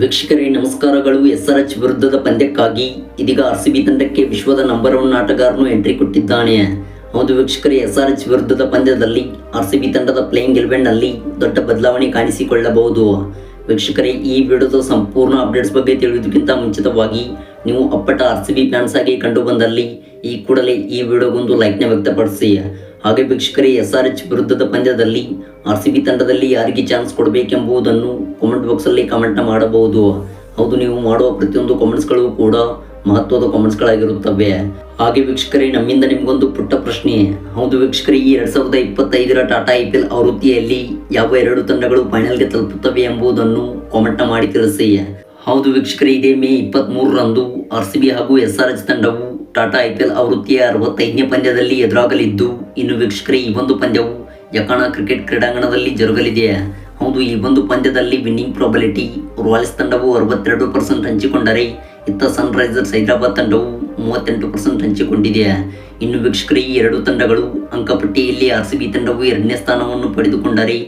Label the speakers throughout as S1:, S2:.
S1: ವೀಕ್ಷಕರೇ, ನಮಸ್ಕಾರಗಳು. S R H ವಿರುದ್ಧದ ಪಂದ್ಯಕ್ಕಾಗಿ ಇದೀಗ ಆರ್ ಸಿ ಬಿ ತಂಡಕ್ಕೆ ವಿಶ್ವದ ನಂಬರ್ ಒನ್ ಆಟಗಾರನು ಎಂಟ್ರಿ ಕೊಟ್ಟಿದ್ದಾನೆ. ಹೌದು ವೀಕ್ಷಕರೇ ಎಸ್ ಆರ್ ಎಚ್ ವಿರುದ್ಧದ ಪಂದ್ಯದಲ್ಲಿ ಆರ್ ಸಿ ಬಿ ತಂಡದ ಪ್ಲೇಯಿಂಗ್ನಲ್ಲಿ ದೊಡ್ಡ ಬದಲಾವಣೆ ಕಾಣಿಸಿಕೊಳ್ಳಬಹುದು. ವೀಕ್ಷಕರೇ, ಈ ವಿಡಿಯೋದ ಸಂಪೂರ್ಣ ಅಪ್ಡೇಟ್ಸ್ ಬಗ್ಗೆ ತಿಳಿಯೋದಕ್ಕಿಂತ ಮುಂಚಿತವಾಗಿ ನೀವು ಅಪ್ಪಟ ಆರ್ ಸಿ ಬಿ ಫ್ಯಾನ್ಸ್ ಆಗಿ ಕಂಡು ಬಂದಲ್ಲಿ ಈ ಕೂಡಲೇ ಈ ವಿಡಿಯೋಗೊಂದು ಲೈಕ್ನ ವ್ಯಕ್ತಪಡಿಸಿ. ಹಾಗೆ ವೀಕ್ಷಕರೇ ಎಚ್ ವಿರುದ್ಧದ ಪಂದ್ಯದಲ್ಲಿ ಆರ್ ಸಿ ಬಿ ತಂಡದಲ್ಲಿ ಯಾರಿಗೆ ಚಾನ್ಸ್ ಕೊಡಬೇಕೆಂಬುದನ್ನು ಕಾಮೆಂಟ್ ಬಾಕ್ಸಲ್ಲಿ ಕಾಮೆಂಟ್ ಮಾಡಬಹುದು. ಹೌದು, ನೀವು ಮಾಡುವ ಪ್ರತಿಯೊಂದು ಕಾಮೆಂಟ್ಸ್ಗಳು ಕೂಡ ಮಹತ್ವದ ಕಾಮೆಂಟ್ಸ್ಗಳಾಗಿರುತ್ತವೆ ಹಾಗೆ ವೀಕ್ಷಕರೇ, ನಮ್ಮಿಂದ ನಿಮಗೊಂದು ಪುಟ್ಟ ಪ್ರಶ್ನೆ. ಹೌದು ವೀಕ್ಷಕರೇ, ಈ ಎರಡ್ ಸಾವಿರದ ಇಪ್ಪತ್ತೈದರ ಟಾಟಾ ಐ ಪಿ ಎಲ್ ಆವೃತ್ತಿಯಲ್ಲಿ ಯಾವ ಎರಡು ತಂಡಗಳು ಫೈನಲ್ಗೆ ತಲುಪುತ್ತವೆ ಎಂಬುದನ್ನು ಕಾಮೆಂಟ್ ಮಾಡಿ ತಿಳಿಸಿ. ಹೌದು ವೀಕ್ಷಕರೇ, ಇದೇ ಮೇ ಇಪ್ಪತ್ತ್ ಮೂರರಂದು ಆರ್ ಸಿ ಬಿ ಹಾಗೂ ಎಸ್ ಆರ್ ಎಚ್ ತಂಡವು ಟಾಟಾ ಐ ಪಿ ಎಲ್ ಆವೃತ್ತಿಯ ಅರವತ್ತೈದನೇ ಪಂದ್ಯದಲ್ಲಿ ಎದುರಾಗಲಿದ್ದು, ಇನ್ನು ವೀಕ್ಷಕರೇ, ಈ ಒಂದು ಪಂದ್ಯವು ಯಕಾಣ ಕ್ರಿಕೆಟ್ ಕ್ರೀಡಾಂಗಣದಲ್ಲಿ ಜರುಗಲಿದೆ. ಹೌದು, ಈ ಒಂದು ಪಂದ್ಯದಲ್ಲಿ ವಿನ್ನಿಂಗ್ ಪ್ರಾಬಲಿಟಿ ರಾಯಲ್ಸ್ ತಂಡವು ಅರವತ್ತೆರಡು ಪರ್ಸೆಂಟ್ ಹಂಚಿಕೊಂಡರೆ, ಇತ್ತ ಸನ್ ರೈಸರ್ಸ್ ಹೈದರಾಬಾದ್ ತಂಡವು ಮೂವತ್ತೆಂಟು ಪರ್ಸೆಂಟ್ ಹಂಚಿಕೊಂಡಿದೆ. ಇನ್ನು ವೀಕ್ಷಕರೇ, ಈ ಎರಡು ತಂಡಗಳು ಅಂಕಪಟ್ಟಿಯಲ್ಲಿ ಆರ್ ಸಿ ಬಿ ತಂಡವು ಎರಡನೇ ಸ್ಥಾನವನ್ನು ಪಡೆದುಕೊಂಡರೆ,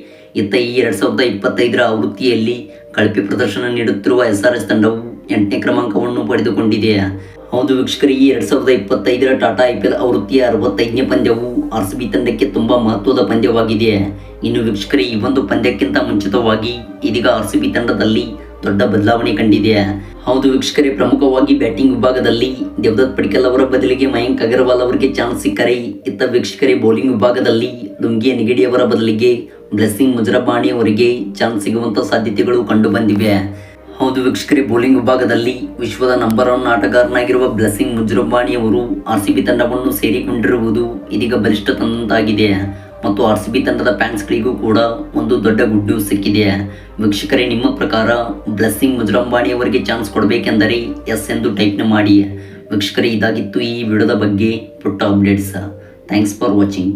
S1: ಇತ್ತ ಈ ಎರಡು ಸಾವಿರದ ಇಪ್ಪತ್ತೈದರ ಆವೃತ್ತಿಯಲ್ಲಿ ಕಳಪೆ ಪ್ರದರ್ಶನ ನೀಡುತ್ತಿರುವ ಎಸ್ ಆರ್ ಎಸ್ ತಂಡವು ಎಂಟನೇ ಕ್ರಮಾಂಕವನ್ನು ಪಡೆದುಕೊಂಡಿದೆ ಹೌದು ವೀಕ್ಷಕರು, ಈ ಎರಡ್ ಸಾವಿರದ ಇಪ್ಪತ್ತೈದರ ಟಾಟಾ ಐ ಪಿ ಎಲ್ ಆವೃತ್ತಿಯ ಅರವತ್ತೈದನೇ ಪಂದ್ಯವು ಆರ್ ಸಿ ಬಿ ತಂಡಕ್ಕೆ ತುಂಬಾ ಮಹತ್ವದ ಪಂದ್ಯವಾಗಿದೆ. ಇನ್ನು ವೀಕ್ಷಕರು, ಈ ಒಂದು ಪಂದ್ಯಕ್ಕಿಂತ ಮುಂಚಿತವಾಗಿ ಇದೀಗ ಆರ್ ಸಿ ಬಿ ತಂಡದಲ್ಲಿ ದೊಡ್ಡ ಬದಲಾವಣೆ ಕಂಡಿದೆ. ಹೌದು ವೀಕ್ಷಕರೇ, ಪ್ರಮುಖವಾಗಿ ಬ್ಯಾಟಿಂಗ್ ವಿಭಾಗದಲ್ಲಿ ದೇವದತ್ ಪಡಿಕಲ್ ಅವರ ಬದಲಿಗೆ ಮಯಾಂಕ್ ಅಗರ್ವಾಲ್ ಅವರಿಗೆ ಚಾನ್ಸ್ ಸಿಕ್ಕರೆ, ಇತ್ತ ವೀಕ್ಷಕರೇ, ಬೌಲಿಂಗ್ ವಿಭಾಗದಲ್ಲಿ ದುಂಗಿಯ ನಿಗಡಿ ಅವರ ಬದಲಿಗೆ ಬ್ಲೆಸ್ಸಿಂಗ್ ಮುಜರಬಾಣಿ ಅವರಿಗೆ ಚಾನ್ಸ್ ಸಿಗುವಂತಹ ಸಾಧ್ಯತೆಗಳು ಕಂಡು ಬಂದಿವೆ ಹೌದು ವೀಕ್ಷಕರೇ, ಬೌಲಿಂಗ್ ವಿಭಾಗದಲ್ಲಿ ವಿಶ್ವದ ನಂಬರ್ ಒನ್ ಆಟಗಾರನಾಗಿರುವ ಬ್ಲೆಸ್ಸಿಂಗ್ ಮುಜ್ರಂಬಾಣಿ ಅವರು ಆರ್ ಸಿ ಬಿ ತಂಡವನ್ನು ಸೇರಿಕೊಂಡಿರುವುದು ಇದೀಗ ಬಲಿಷ್ಠ ತಂದಂತಾಗಿದೆ ಮತ್ತು ಆರ್ ಸಿ ಬಿ ತಂಡದ ಫ್ಯಾನ್ಸ್ಗಳಿಗೂ ಕೂಡ ಒಂದು ದೊಡ್ಡ ಗುಡ್ ನ್ಯೂಸ್ ಸಿಕ್ಕಿದೆ. ವೀಕ್ಷಕರೇ, ನಿಮ್ಮ ಪ್ರಕಾರ ಬ್ಲೆಸ್ಸಿಂಗ್ ಮುಜ್ರಂಬಾಣಿ ಅವರಿಗೆ ಚಾನ್ಸ್ ಕೊಡಬೇಕೆಂದರೆ ಎಸ್ ಎಂದು ಟೈಪ್ನ ಮಾಡಿ. ವೀಕ್ಷಕರೇ, ಇದಾಗಿತ್ತು ಈ ವಿಡಿಯೋದ ಬಗ್ಗೆ ಪುಟ್ಟ ಅಪ್ಡೇಟ್ಸ್ ಥ್ಯಾಂಕ್ಸ್ ಫಾರ್ ವಾಚಿಂಗ್